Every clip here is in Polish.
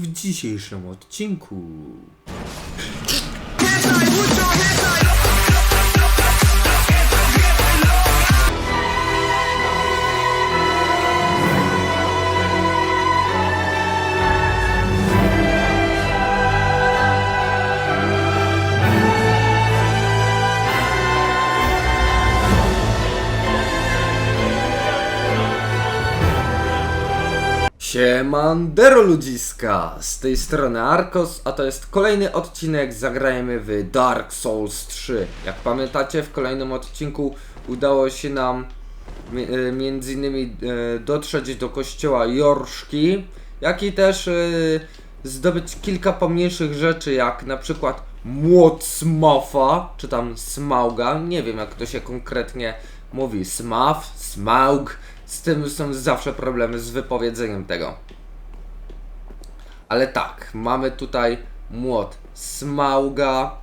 w dzisiejszym odcinku. Siemandero ludziska, z tej strony Arkos, a to jest kolejny odcinek, zagrajemy w Dark Souls 3. Jak pamiętacie, w kolejnym odcinku udało się nam e, między innymi e, dotrzeć do kościoła Jorszki, jak i też e, zdobyć kilka pomniejszych rzeczy, jak na przykład młot Smafa, czy tam Smauga, nie wiem jak to się konkretnie mówi, Smaf, Smaug, z tym są zawsze problemy z wypowiedzeniem tego. Ale tak, mamy tutaj młot Smauga.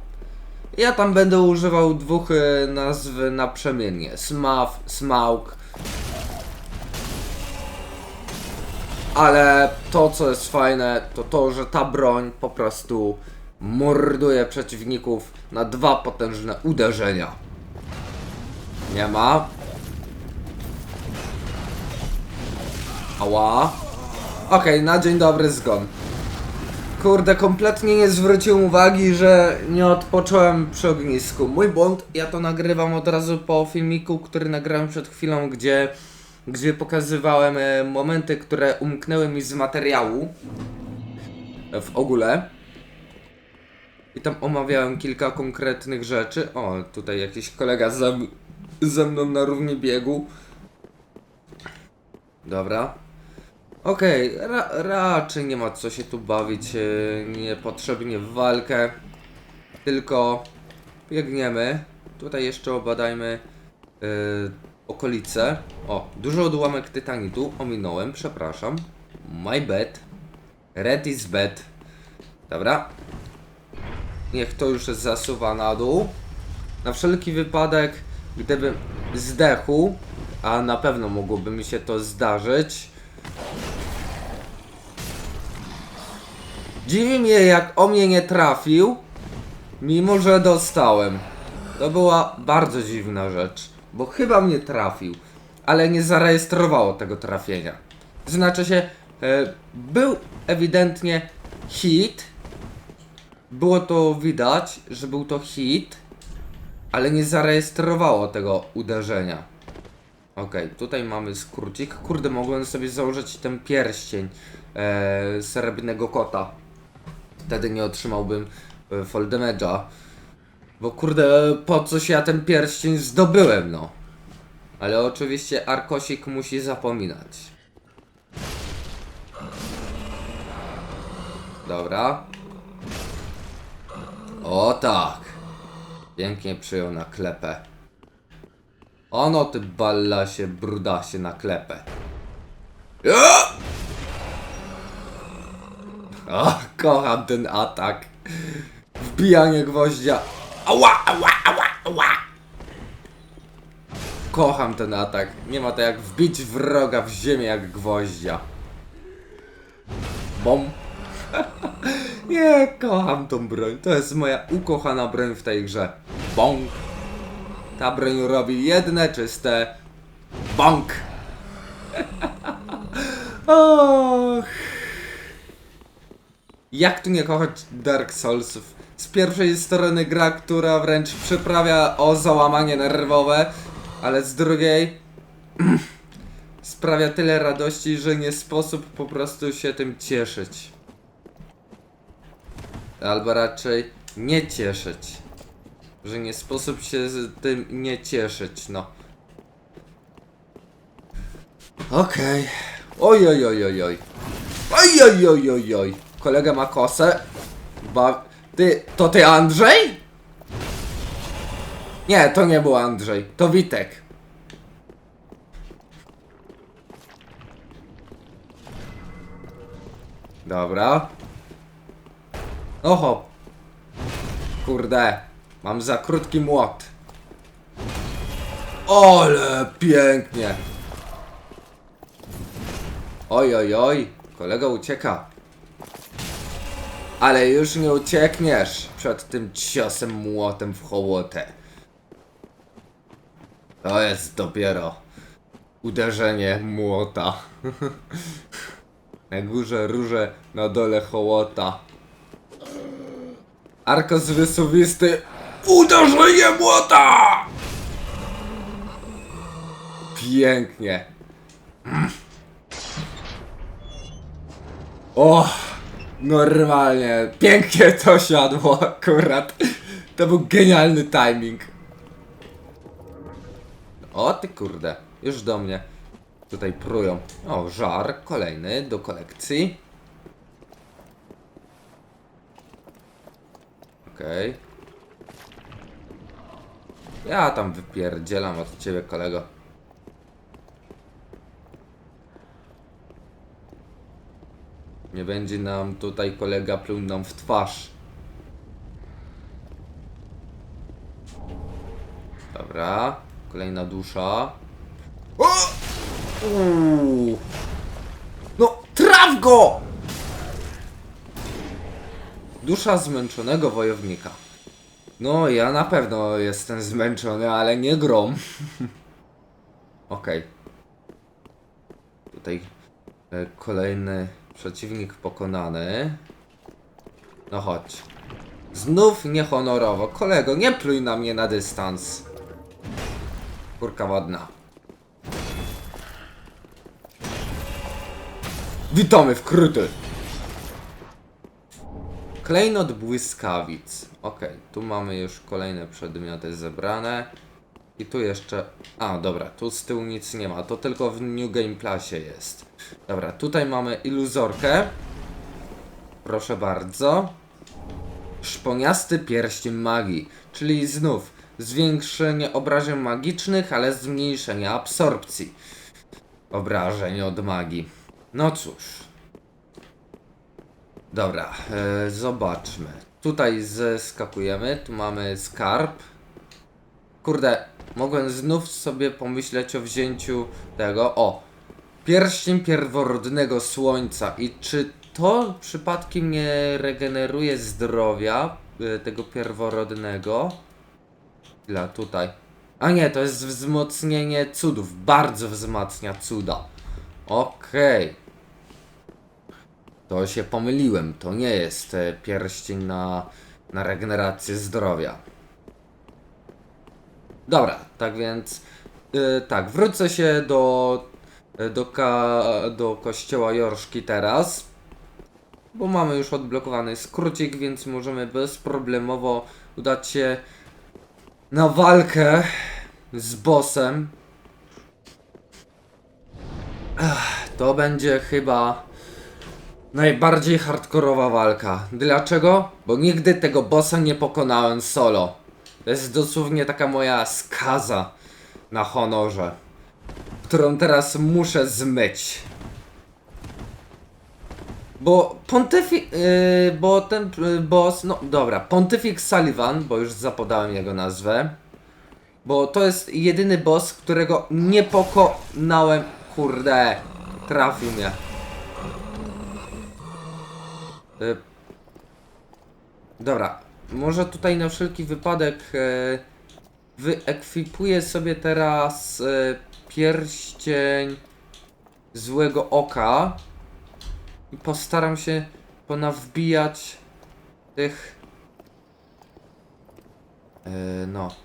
Ja tam będę używał dwóch e, nazw naprzemiennie. Smaf, Smaug. Ale to co jest fajne, to to, że ta broń po prostu morduje przeciwników na dwa potężne uderzenia. Nie ma. Ała. Okej, na dzień dobry zgon. Kurde, kompletnie nie zwróciłem uwagi, że nie odpocząłem przy ognisku. Mój błąd, ja to nagrywam od razu po filmiku, który nagrałem przed chwilą, gdzie, gdzie pokazywałem e, momenty, które umknęły mi z materiału. W ogóle. I tam omawiałem kilka konkretnych rzeczy. O, tutaj jakiś kolega ze, ze mną na równi biegu. Dobra. Okej, ra raczej nie ma co się tu bawić e, niepotrzebnie w walkę. Tylko biegniemy. Tutaj jeszcze obadajmy e, okolice. O, dużo odłamek tytanitu. Ominąłem, przepraszam. My bad. Red is bad. Dobra. Niech to już zasuwa na dół. Na wszelki wypadek, gdybym zdechł, a na pewno mogłoby mi się to zdarzyć. Dziwi mnie, jak o mnie nie trafił, mimo że dostałem. To była bardzo dziwna rzecz, bo chyba mnie trafił, ale nie zarejestrowało tego trafienia. Znaczy się, e, był ewidentnie hit. Było to widać, że był to hit, ale nie zarejestrowało tego uderzenia. Okej, tutaj mamy skrócik. Kurde, mogłem sobie założyć ten pierścień e, srebrnego kota. Wtedy nie otrzymałbym e, fall damage'a. Bo kurde, po coś ja ten pierścień zdobyłem, no. Ale oczywiście Arkosik musi zapominać. Dobra. O tak. Pięknie przyjął na klepę. Ono ty ballasie, brudasie na klepę. O, kocham ten atak. Wbijanie gwoździa. Ała, ała, ała, ała. Kocham ten atak. Nie ma to jak wbić wroga w ziemię jak gwoździa. Bom. Nie, kocham tą broń. To jest moja ukochana broń w tej grze. Bong. Ta broń robi jedne czyste bąk. Och. Jak tu nie kochać Dark Soulsów? Z pierwszej strony gra, która wręcz przyprawia o załamanie nerwowe, ale z drugiej sprawia tyle radości, że nie sposób po prostu się tym cieszyć. Albo raczej nie cieszyć. Że nie sposób się z tym nie cieszyć, no. Okej. Oj, oj, oj, oj, oj. Oj, oj, oj, oj, oj. Kolega ma kosę. Ba... Ty, to ty Andrzej? Nie, to nie był Andrzej. To Witek. Dobra. Oho. Kurde. Mam za krótki młot. Ole, pięknie. Oj, oj, oj. Kolega ucieka. Ale już nie uciekniesz przed tym ciosem młotem w hołotę. To jest dopiero uderzenie młota. Na górze róże, na dole hołota. Arkos wysuwisty. Uderzenie młota! Pięknie. O! Normalnie. Pięknie to siadło akurat. To był genialny timing. O ty kurde. Już do mnie. Tutaj prują. O, żar. Kolejny do kolekcji. Okej. Ja tam wypierdzielam od ciebie, kolego. Nie będzie nam tutaj kolega pluł nam w twarz. Dobra, kolejna dusza. O! No, traf go! Dusza zmęczonego wojownika. No, ja na pewno jestem zmęczony, ale nie grom. Okej. Tutaj e, kolejny przeciwnik pokonany. No chodź. Znów niehonorowo. Kolego, nie pluj na mnie na dystans. Kurka wodna. Witamy w kryty. Klejnot błyskawic. Okej, tu mamy już kolejne przedmioty zebrane. I tu jeszcze... A, dobra, tu z tyłu nic nie ma. To tylko w New Game Plusie jest. Dobra, tutaj mamy iluzorkę. Proszę bardzo. Szponiasty pierścień magii. Czyli znów zwiększenie obrażeń magicznych, ale zmniejszenie absorpcji obrażeń od magii. No cóż. Dobra, e, zobaczmy. Tutaj zeskakujemy, tu mamy skarb. Kurde, mogłem znów sobie pomyśleć o wzięciu tego. O! Pierścień pierworodnego słońca. I czy to przypadkiem nie regeneruje zdrowia y, tego pierworodnego? Ile tutaj? A nie, to jest wzmocnienie cudów. Bardzo wzmacnia cuda. Okej. To się pomyliłem. To nie jest e, pierścień na, na regenerację zdrowia. Dobra, tak więc. y, tak, wrócę się do. Y, Do, ka, do kościoła Jorszki teraz. Bo mamy już odblokowany skrócik, więc możemy bezproblemowo udać się na walkę z bossem. To będzie chyba najbardziej hardkorowa walka. Dlaczego? Bo nigdy tego bossa nie pokonałem solo. To jest dosłownie taka moja skaza na honorze, którą teraz muszę zmyć. Bo Pontyfik, yy, bo ten yy, boss, no dobra, Pontyfik Sullivan, bo już zapodałem jego nazwę. Bo to jest jedyny boss, którego nie pokonałem. Kurde, trafił mnie. Y, Dobra, może tutaj na wszelki wypadek e, wyekwipuję sobie teraz e, pierścień złego oka i postaram się ponawbijać tych e, no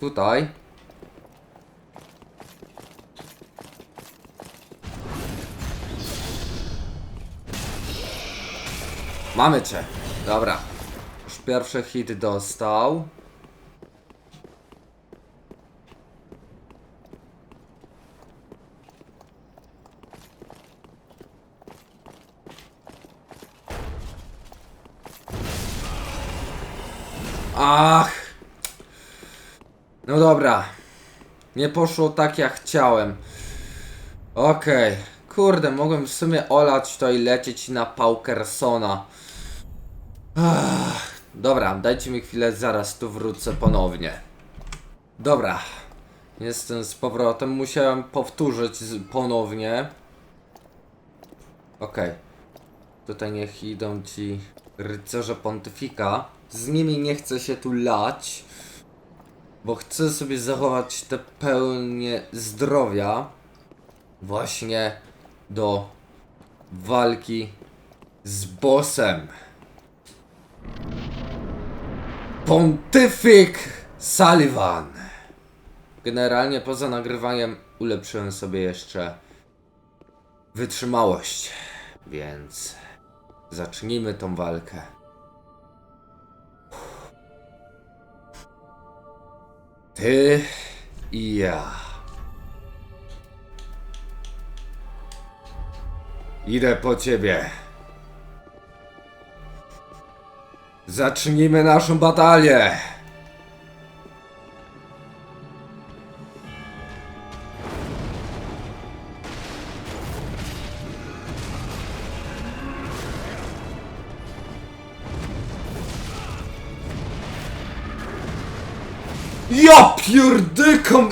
tutaj Mamy cię. Dobra. Pierwszy hit dostał. Ach. No dobra. Nie poszło tak jak chciałem. Okej. Kurde, mogłem w sumie olać to i lecieć na Paukersona. Ach, Dobra, dajcie mi chwilę, zaraz tu wrócę ponownie. Dobra. Jestem z powrotem. Musiałem powtórzyć ponownie. Okej. Tutaj niech idą ci rycerze pontyfika. Z nimi nie chcę się tu lać. Bo chcę sobie zachować te pełnię zdrowia. Właśnie do walki z bossem. Pontyfik Sullivan. Generalnie poza nagrywaniem ulepszyłem sobie jeszcze wytrzymałość. Więc zacznijmy tą walkę. Ty i ja. Idę po ciebie. Zacznijmy naszą batalię. Ja pierdykam!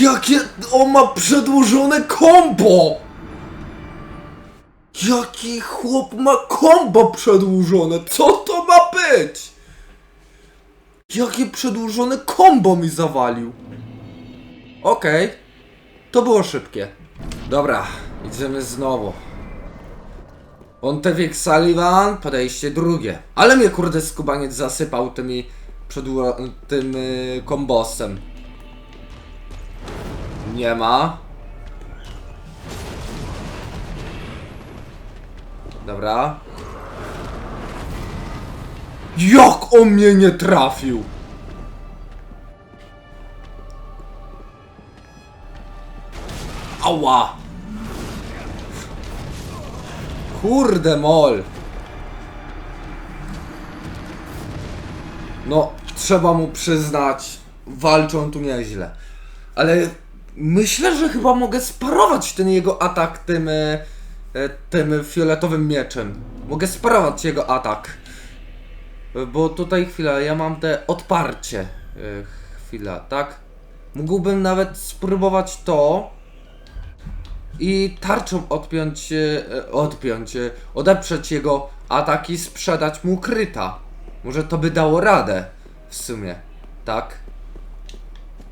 Jakie on ma przedłużone kombo! Jaki chłop ma kombo przedłużone? Co to ma być? Jakie przedłużone kombo mi zawalił? Okej. To było szybkie. Dobra, idziemy znowu. Pontyfik Sullivan, podejście drugie. Ale mnie kurde skubaniec zasypał tymi przedło- tym y, kombosem. Nie ma. Dobra. Jak on mnie nie trafił? Ała! Kurde mol! No, trzeba mu przyznać, walczą tu nieźle. Ale myślę, że chyba mogę sparować ten jego atak tym, e, e, tym fioletowym mieczem. Mogę sparować jego atak. Bo tutaj chwila, ja mam te odparcie. E, Chwila, tak? Mógłbym nawet spróbować to i tarczą odpiąć, e, odpiąć, e, odeprzeć jego atak i sprzedać mu kryta. Może to by dało radę w sumie, tak?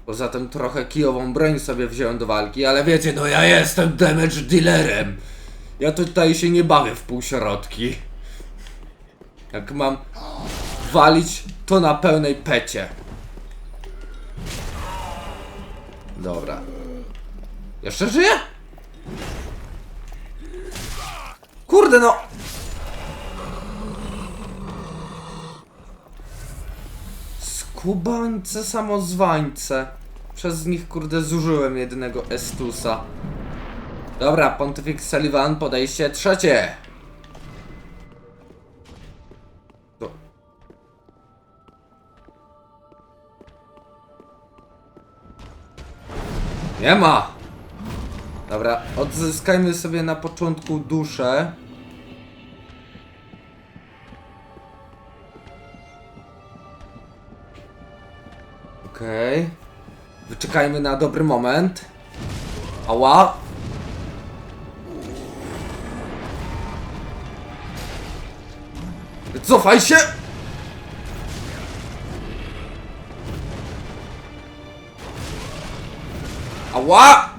Poza tym trochę kijową broń sobie wziąłem do walki, ale wiecie, no ja jestem damage dealerem. Ja tutaj się nie bawię w półśrodki. Jak mam walić, to na pełnej pecie. Dobra. Jeszcze żyje? Kurde no! Skubańce samozwańce. Przez nich kurde zużyłem jednego Estusa. Dobra, Pontyfik Sullivan, podejście trzecie. Nie ma! Dobra, odzyskajmy sobie na początku duszę. Okej. Wyczekajmy na dobry moment. Ała. Cofaj się! Ała!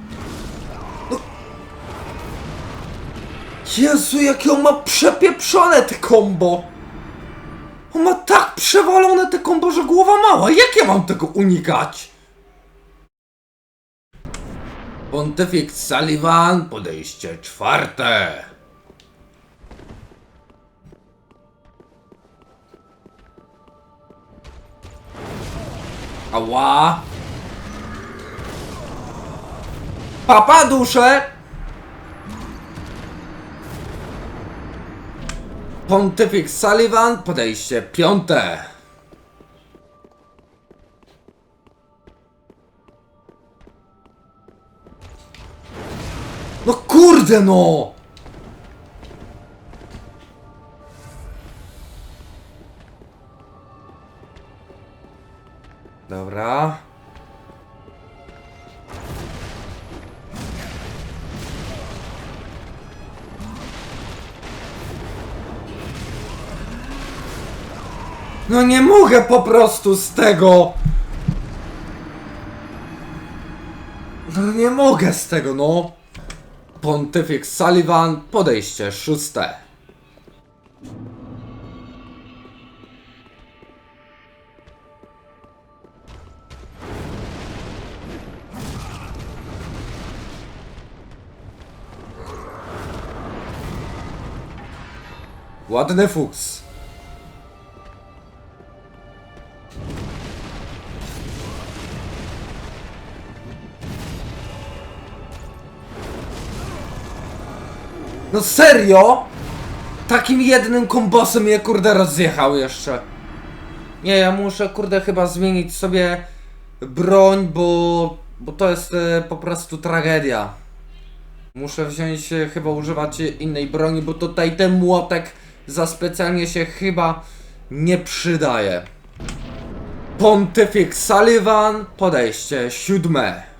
Jezu, jakie on ma przepieprzone te kombo! On ma tak przewalone te kombo, że głowa mała. Jak ja mam tego unikać? Pontyfik Sullivan, podejście czwarte. Ała! Papa duszę! Pontyfik Sullivan, podejście piąte. No kurde no! Nie mogę po prostu z tego! No nie mogę z tego, no! Pontyfik Sullivan, podejście szóste. Ładny fuks. No serio? Takim jednym kombosem mnie kurde rozjechał jeszcze. Nie, ja muszę kurde chyba zmienić sobie broń, bo, bo to jest e, po prostu tragedia. Muszę wziąć e, chyba używać innej broni, bo tutaj ten młotek za specjalnie się chyba nie przydaje. Pontyfik Sullivan, podejście siódme.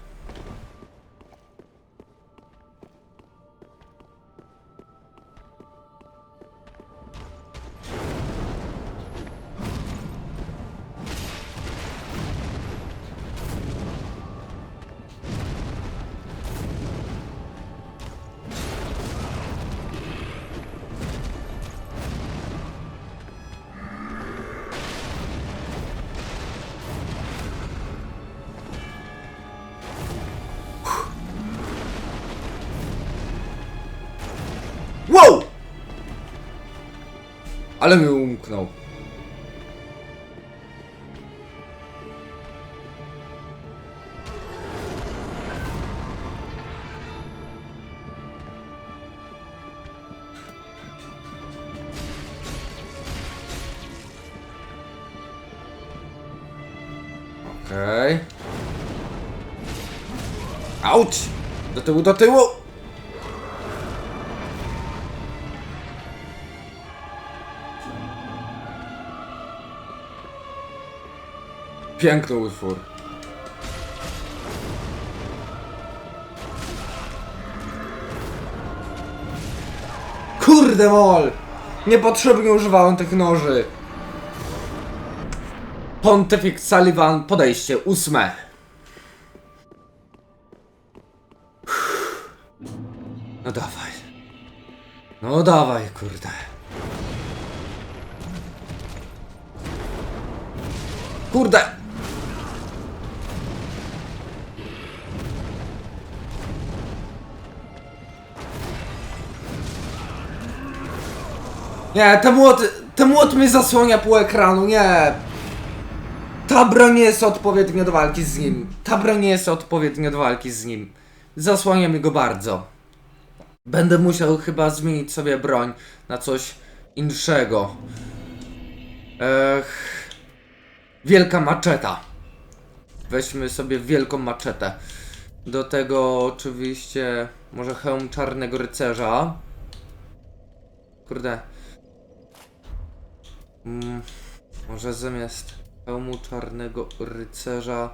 Wow! Ale mi umknął. Okej. Auć! Do tyłu, do tyłu! Piękny utwór. Kurde mol! Niepotrzebnie używałem tych noży. Pontyfik Sullivan, podejście ósme. No dawaj. No dawaj, kurde. Kurde! Nie, ten młot, ten młot mnie zasłania pół ekranu, nie. Ta broń nie jest odpowiednia do walki z nim. Ta broń nie jest odpowiednia do walki z nim. Zasłania mi go bardzo. Będę musiał chyba zmienić sobie broń na coś inszego. Ech. Wielka maczeta. Weźmy sobie wielką maczetę. Do tego oczywiście może hełm czarnego rycerza. Kurde. Mm, może zamiast hełmu czarnego rycerza.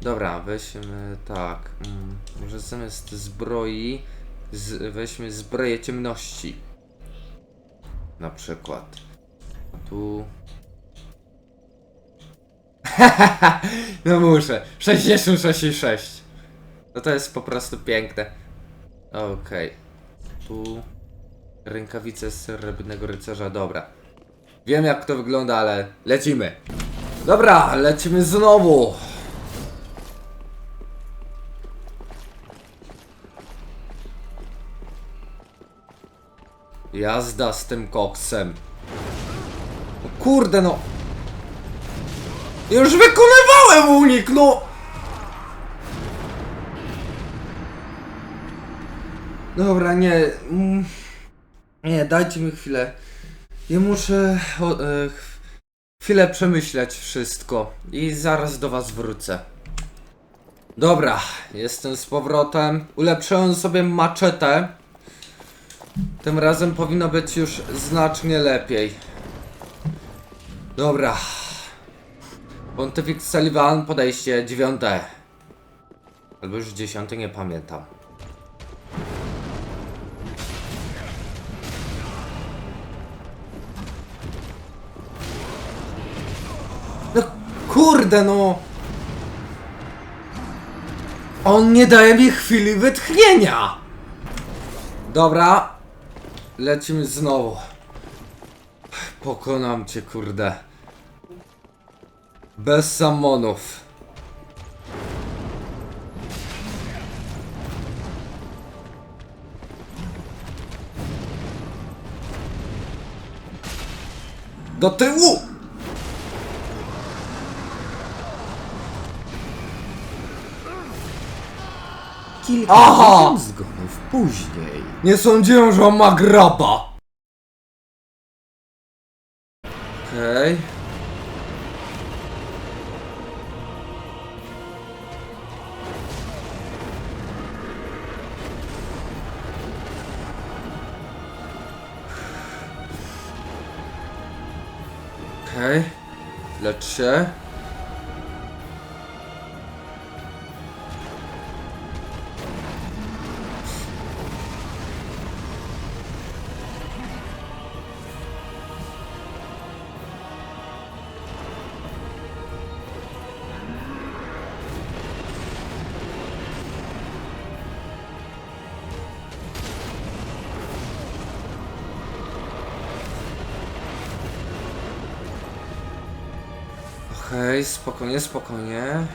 Dobra, weźmy tak. Mm, może zamiast zbroi z, weźmy zbroję ciemności. Na przykład. A tu. no muszę. 6066. No to jest po prostu piękne. Okej. Tu. Rękawice srebrnego rycerza, dobra. Wiem jak to wygląda, ale lecimy. Dobra, lecimy znowu. Jazda z tym koksem. O kurde no. Już wykonywałem unik, no! Dobra, nie. mm, Nie, dajcie mi chwilę. Ja muszę o, e, ch- chwilę przemyśleć wszystko i zaraz do was wrócę. Dobra, jestem z powrotem. Ulepszyłem sobie maczetę. Tym razem powinno być już znacznie lepiej. Dobra. Pontyfik Sullivan, podejście dziewiąte. Albo już dziesiąte, nie pamiętam. Kurde no. On nie daje mi chwili wytchnienia. Dobra. Lecimy znowu. Pokonam cię, kurde. Bez samonów. Do tyłu! Aha! zgonów później. Nie sądziłem, że on ma graba. Okej. Okej. Lecz się. Okej, spokojnie, spokojnie.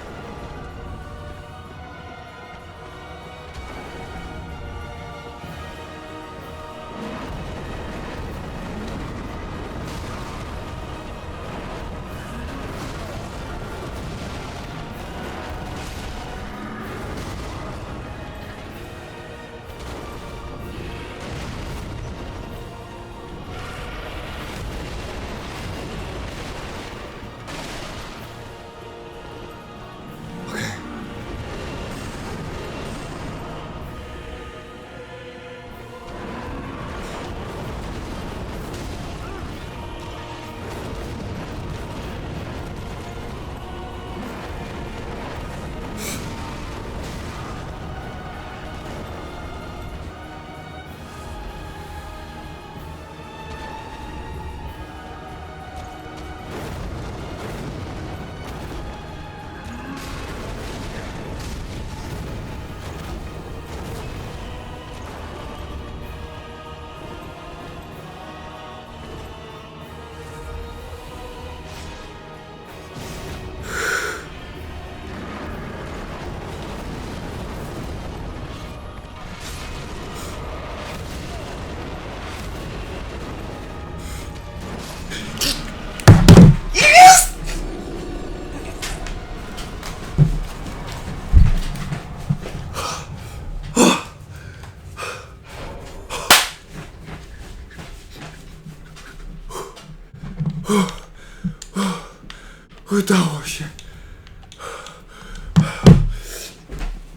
Udało się.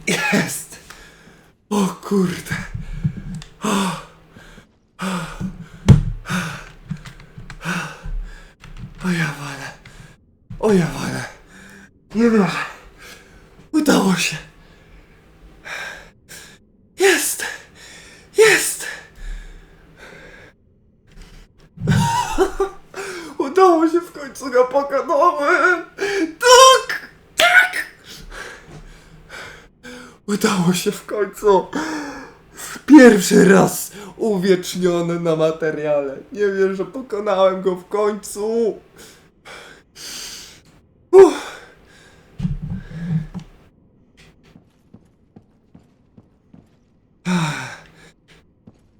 Jest. O kurde. O ja walę. O ja. Nie wierzę. Udało się. Jest. Jest. Udało się w końcu pokonałem! Tak! Tak! Udało się w końcu! Pierwszy raz uwieczniony na materiale. Nie wiem, że pokonałem go w końcu. Uff.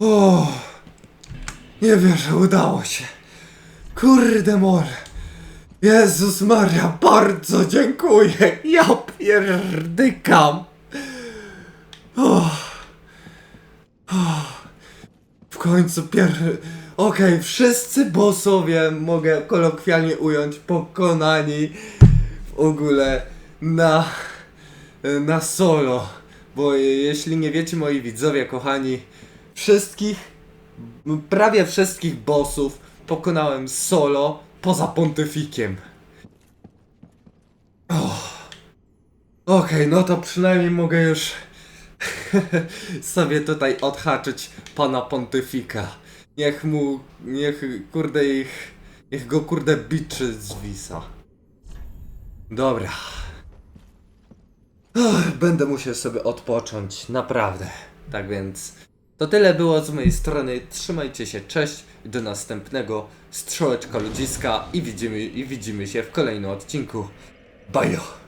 O, nie wierzę, udało się. Kurde more. Jezus Maria, bardzo dziękuję. Ja pierdykam. O. W końcu pierwszy... Okej, wszyscy bossowie, mogę kolokwialnie ująć, pokonani w ogóle na, na solo. Bo jeśli nie wiecie, moi widzowie, kochani, wszystkich prawie wszystkich bossów pokonałem solo poza pontyfikiem. O. Okej, no to przynajmniej mogę już sobie tutaj odhaczyć pana pontyfika. Niech mu, niech kurde ich, niech go kurde biczy zwisa. Dobra. Uff, będę musiał sobie odpocząć, naprawdę. Tak więc to tyle było z mojej strony. Trzymajcie się, cześć do następnego strzałeczka ludziska i widzimy, i widzimy się w kolejnym odcinku. Bajo!